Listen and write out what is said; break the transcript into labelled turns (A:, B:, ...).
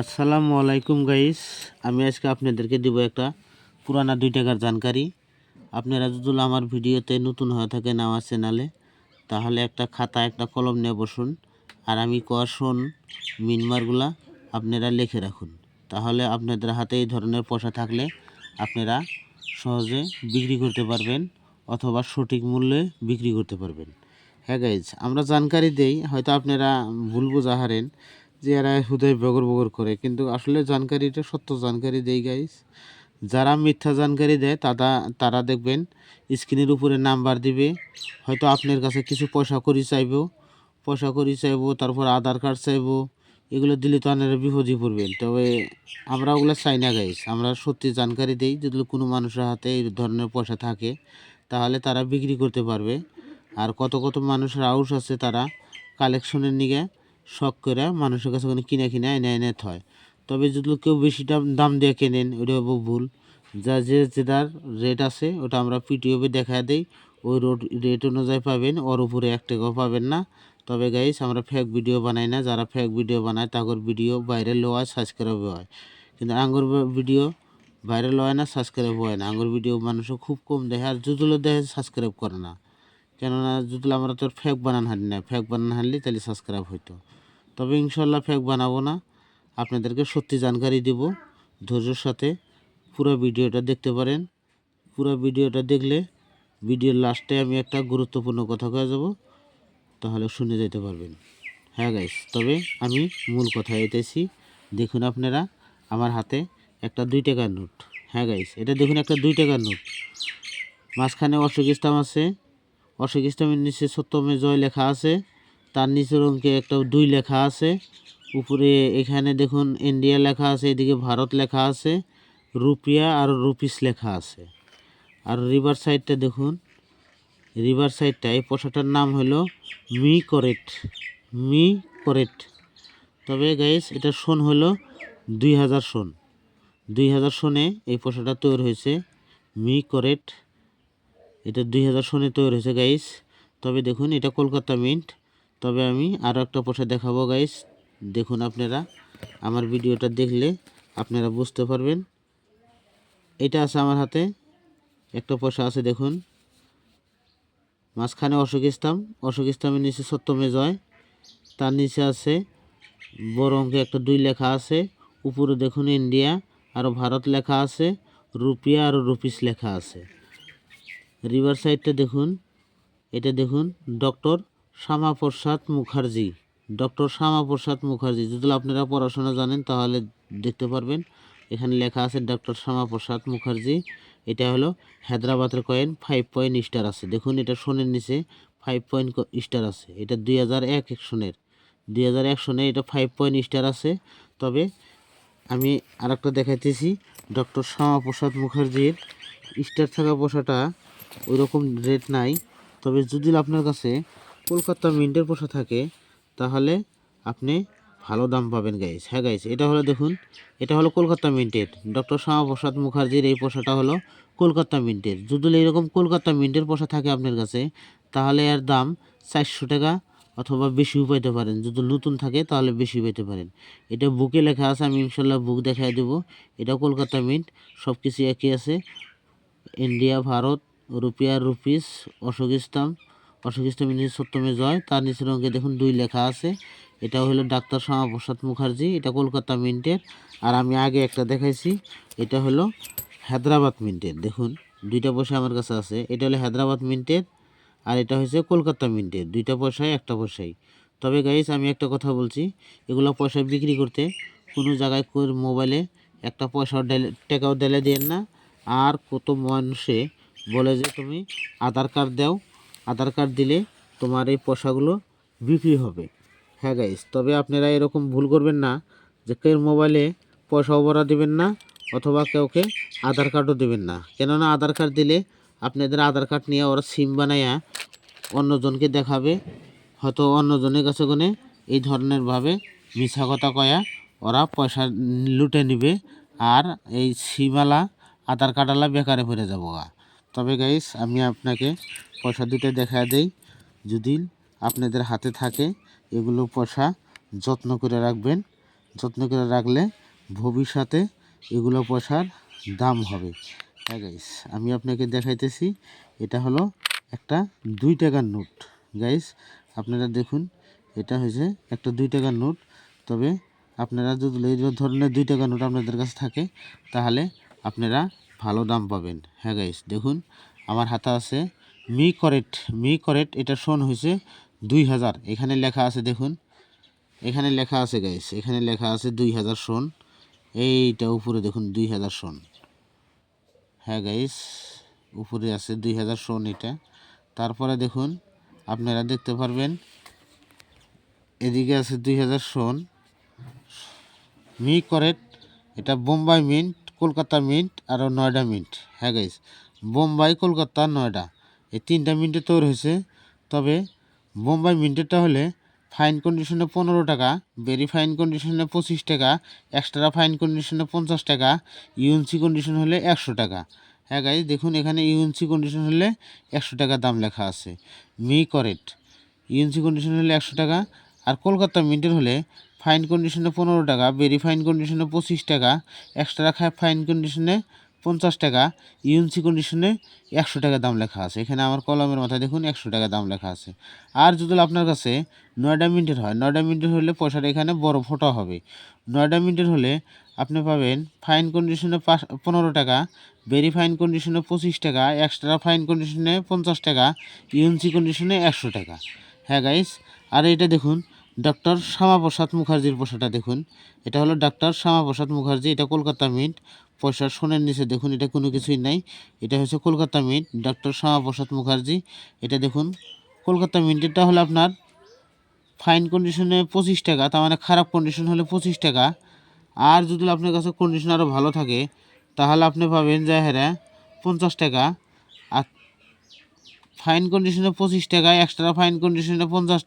A: আসসালামু আলাইকুম গাইস। আমি আজকে আপনাদেরকে দিব একটা পুরানা দুই টাকার জানকারি। আপনারা যদি আমার ভিডিওতে নতুন হয়ে থাকেন আমার চ্যানেলে, তাহলে একটা খাতা, একটা কলম নিয়ে বসুন। আর আমি কশন মিনমারগুলা আপনারা লিখে রাখুন। তাহলে আপনাদের হাতে এই ধরনের পয়সা থাকলে আপনারা সহজে বিক্রি করতে পারবেন অথবা সঠিক মূল্যে বিক্রি করতে পারবেন। হ্যাঁ গাইজ আমরা জানকারি দেই, হয়তো আপনারা ভুল বোঝা হারেন যে এরা হুদয় বগর বগর করে। কিন্তু আসলে জানকারিটা সত্য জানকারি দেই গাইস যারা মিথ্যা জানকারি দেয় তারা তারা দেখবেন স্ক্রিনের উপরে নাম্বার দিবে। হয়তো আপনার কাছে কিছু পয়সা করি চাইব, পয়সা করি চাইব, তারপর আধার কার্ড চাইব, এগুলো দিলে তো আপনারা বিপদে পড়বেন। তবে আমরা ওগুলো চাই না গাইজ আমরা সত্যি জানকারি দেই, যদি কোনো মানুষের হাতে এই ধরনের পয়সা থাকে, তাহলে তারা বিক্রি করতে পারবে। আর কত কত মানুষের আউস আছে তারা কালেকশনের নিগে। শখ করে মানুষের কাছে ওখানে কিনে কিনে এনে এনে থয়। তবে যদি কেউ বেশি দাম দাম দিয়ে কেনেন ওটা হব ভুল। যা যে যেটার রেট আছে, ওটা আমরা পিটিওবে দেখা দেই। ওই রোড রেট অনুযায়ী পাবেন, ওর উপরে এক টাকাও পাবেন না। তবে গাইস আমরা ফেক ভিডিও বানাই না। যারা ফেক ভিডিও বানায় তাদের ভিডিও ভাইরাল হয় সাবস্ক্রাইব হয়। কিন্তু আঙ্গুর ভিডিও ভাইরাল হয় না সাবস্ক্রাইব হয় না। আঙ্গুর ভিডিও মানুষও খুব কম দেখে। আর যুদুলো দেখে সাবস্ক্রাইব করে না। কেননা যদি আমরা তোর ফেক বানান হানি না ফেক বানান হানলে তাহলে সাবস্ক্রাইব হইতো। তবে ইনশাল্লাহ ফেক বানাবো না। আপনাদেরকে সত্যি জানকারি দিব। ধৈর্যের সাথে পুরো ভিডিওটা দেখতে পারেন। পুরো ভিডিওটা দেখলে ভিডিওর লাস্টে আমি একটা গুরুত্বপূর্ণ কথা কয়ে যাব। তাহলে শুনে যেতে পারবেন। হ্যাঁ গাইস তবে আমি মূল কথা এতেছি দেখুন আপনারা, আমার হাতে একটা দুই টাকার নোট। হ্যাঁ গাইস এটা দেখুন একটা দুই টাকার নোট। মাঝখানে অশোক ইসলাম আছে। অশোক ইসলামের নিচে সত্যমে জয় লেখা আছে। তার নিচের অঙ্কে একটা দুই লেখা আছে। উপরে এখানে দেখুন ইন্ডিয়া লেখা আছে, এদিকে ভারত লেখা আছে, রুপিয়া আর রুপিস লেখা আছে। আর রিভার সাইডটা দেখুন, রিভার সাইডটা, এই পোশাকটার নাম হলো মি করেট মি করেট। তবে গাইস এটা সোন হলো দুই হাজার সোন। দুই হাজার সোনে এই পোশাকটা তৈরি হয়েছে, মি করেট। এটা দুই হাজার সনে তৈরি হয়েছে গাইস তবে দেখুন, এটা কলকাতা মিন্ট। তবে আমি আরও একটা পোশাক দেখাবো গাইস দেখুন আপনারা, আমার ভিডিওটা দেখলে আপনারা বুঝতে পারবেন। এটা আছে আমার হাতে, একটা পয়সা আছে, দেখুন। মাঝখানে অশোক ইসলাম অশোক ইসলামের নিচে সত্যমে জয়। তার নিচে আছে বড় অঙ্কে একটা দুই লেখা আছে। উপরে দেখুন, ইন্ডিয়া, আর ভারত লেখা আছে, রুপিয়া আর রুপিস লেখা আছে। রিভার সাইডটা দেখুন। এটা দেখুন, ডক্টর শ্যামাপ্রসাদ মুখার্জি। ডক্টর শ্যামাপ্রসাদ মুখার্জি। যদি আপনারা পড়াশোনা জানেন, তাহলে দেখতে পারবেন। এখানে লেখা আছে ডক্টর শ্যামাপ্রসাদ মুখার্জি। এটা হলো হায়দ্রাবাদের কয়েন ফাইভ পয়েন্ট স্টার আছে। দেখুন, এটা সোনের নিচে ফাইভ পয়েন্ট স্টার আছে। এটা দুই হাজার এক এক সনের দুই হাজার এক সনে এটা ফাইভ পয়েন্ট স্টার আছে। তবে আমি আরেকটা দেখাইতেছি। ডক্টর শ্যামাপ্রসাদ মুখার্জির স্টার থাকা পোষাটা ওই রকম রেট নাই। তবে যদি আপনার কাছে কলকাতা মিন্টের পোষা থাকে, তাহলে আপনি ভালো দাম পাবেন গাইস হ্যাঁ গাইস এটা হলো দেখুন, এটা হলো কলকাতা মিন্টের। ডক্টর শ্যামাপ্রসাদ মুখার্জির এই পোষাটা হলো কলকাতা মিন্টের। যদি এরকম কলকাতা মিন্টের পোষা থাকে আপনার কাছে, তাহলে এর দাম চারশো টাকা অথবা বেশিও পাইতে পারেন। যদি নতুন থাকে, তাহলে বেশি পাইতে পারেন। এটা বুকে লেখা আছে, আমি ইনশাল্লাহ বুক দেখাই দেবো। এটা কলকাতা মিন্ট সব কিছু একই আছে। ইন্ডিয়া, ভারত রুপিয়া রুপিস, অশোক ইসলাম অশোক ইসলাম নিচে সপ্তমে জয়, তার নিচের অঙ্কে দেখুন দুই লেখা আছে। এটা হলো ডাক্তার শ্যামাপ্রসাদ মুখার্জি, এটা কলকাতা মিন্টের। আর আমি আগে একটা দেখাইছি, এটা হলো হায়দ্রাবাদ মিন্টের, দেখুন, দুইটা পয়সা আমার কাছে আছে। এটা হলো হায়দ্রাবাদ মিন্টের আর এটা হচ্ছে কলকাতা মিন্টের, দুইটা পয়সায়, একটা পয়সায়। তবে গাইস আমি একটা কথা বলছি, এগুলো পয়সা বিক্রি করতে কোনো জায়গায় মোবাইলে একটা পয়সাও ডেলে টাকাও ডেলে দেন না। আর কত মানুষে বলে যে তুমি আধার কার্ড দাও। আধার কার্ড দিলে তোমার এই পয়সাগুলো বিক্রি হবে। হ্যাঁ গাইস তবে আপনারা এরকম ভুল করবেন না যে কেউ মোবাইলে পয়সা ওপরা দেবেন না অথবা কাউকে আধার কার্ডও দেবেন না। কেননা আধার কার্ড দিলে আপনাদের আধার কার্ড নিয়ে ওরা সিম বানাইয়া অন্যজনকে দেখাবে। হয়তো অন্যজনের কাছে কোনে এই ধরনের ভাবে মিছা কথা কয়া ওরা পয়সা লুটে নিবে। আর এই সিমালা আধার কার্ডালা বেকারে পড়ে যাব গা তবে গাইস আমি আপনাকে পয়সা দুটো দেখা দেই। যদি আপনাদের হাতে থাকে, এগুলো পয়সা যত্ন করে রাখবেন। যত্ন করে রাখলে ভবিষ্যতে এগুলো পয়সার দাম হবে। হ্যাঁ গাইস আমি আপনাকে দেখাইতেছি। এটা হলো একটা দুই টাকার নোট। গাইস আপনারা দেখুন, এটা হয়েছে একটা দুই টাকার নোট। তবে আপনারা যদি এই ধরনের দুই টাকার নোট আপনাদের কাছে থাকে, তাহলে আপনারা ভালো দাম পাবেন। হ্যাঁ গাইস দেখুন, আমার হাতে আছে মি করেট মি করেট এটা শোন হয়েছে দুই হাজার। এখানে লেখা আছে, দেখুন, এখানে লেখা আছে গাইস এখানে লেখা আছে দুই হাজার শোন। এইটা উপরে দেখুন, দুই হাজার শোন। হ্যাঁ গাইস উপরে আছে দুই হাজার শোন এটা। তারপরে দেখুন, আপনারা দেখতে পারবেন, এদিকে আছে দুই হাজার শোন। মি করেট এটা বোম্বাই মিন্ট কলকাতা মিন্ট আর নয়ডা মিন্ট। হ্যাঁ গাইস বোম্বাই, কলকাতা, নয়ডা। এই তিনটা মিন্টে তৈরি হয়েছে। তবে বোম্বাই মিন্টেরটা হলে ফাইন কন্ডিশনে পনেরো টাকা ভেরি ফাইন কন্ডিশনে পঁচিশ টাকা এক্সট্রা ফাইন কন্ডিশনে পঞ্চাশ টাকা ইউএনসি কন্ডিশন হলে একশো টাকা। হ্যাঁ গাইজ দেখুন এখানে ইউএনসি কন্ডিশন হলে একশো টাকা দাম লেখা আছে। মি করেট ইউএনসি কন্ডিশন হলে একশো টাকা, আর কলকাতা মিন্টের হলে ফাইন কন্ডিশনে পনেরো টাকা ভেরি ফাইন কন্ডিশনে পঁচিশ টাকা এক্সট্রা ফাইন কন্ডিশনে পঞ্চাশ টাকা ইউএনসি কন্ডিশনে একশো টাকা দাম লেখা আছে। এখানে আমার কলমের মাথায় দেখুন, একশো টাকা দাম লেখা আছে। আর যদি আপনার কাছে নয়ডা মিনিটের হয়, নয়ডা মিনিটের হলে পয়সাটা এখানে বড় ফোটা হবে। নয়ডা মিনিটের হলে আপনি পাবেন ফাইন কন্ডিশনে পনেরো টাকা ভেরি ফাইন কন্ডিশনে পঁচিশ টাকা এক্সট্রা ফাইন কন্ডিশনে পঞ্চাশ টাকা ইউএনসি কন্ডিশনে একশো টাকা। হ্যাঁ গাইস আর এটা দেখুন ডক্টর শ্যামাপ্রসাদ মুখার্জির পোশাকটা দেখুন। এটা হলো ডাক্তার শ্যামাপ্রসাদ মুখার্জি, এটা কলকাতা মিন্ট। পয়সার সোনের নিচে দেখুন, এটা কোনো কিছুই নাই। এটা হচ্ছে কলকাতা মিন্ট ডক্টর শ্যামাপ্রসাদ মুখার্জি। এটা দেখুন, কলকাতা মিন্টেরটা হলো আপনার ফাইন কন্ডিশনে পঁচিশ টাকা, তার মানে খারাপ কন্ডিশন হলে পঁচিশ টাকা। আর যদি আপনার কাছে কন্ডিশন আরও ভালো থাকে, তাহলে আপনি পাবেন যে হ্যাঁ পঞ্চাশ টাকা। আর ফাইন কন্ডিশনে পঁচিশ টাকা এক্সট্রা ফাইন কন্ডিশনে পঞ্চাশ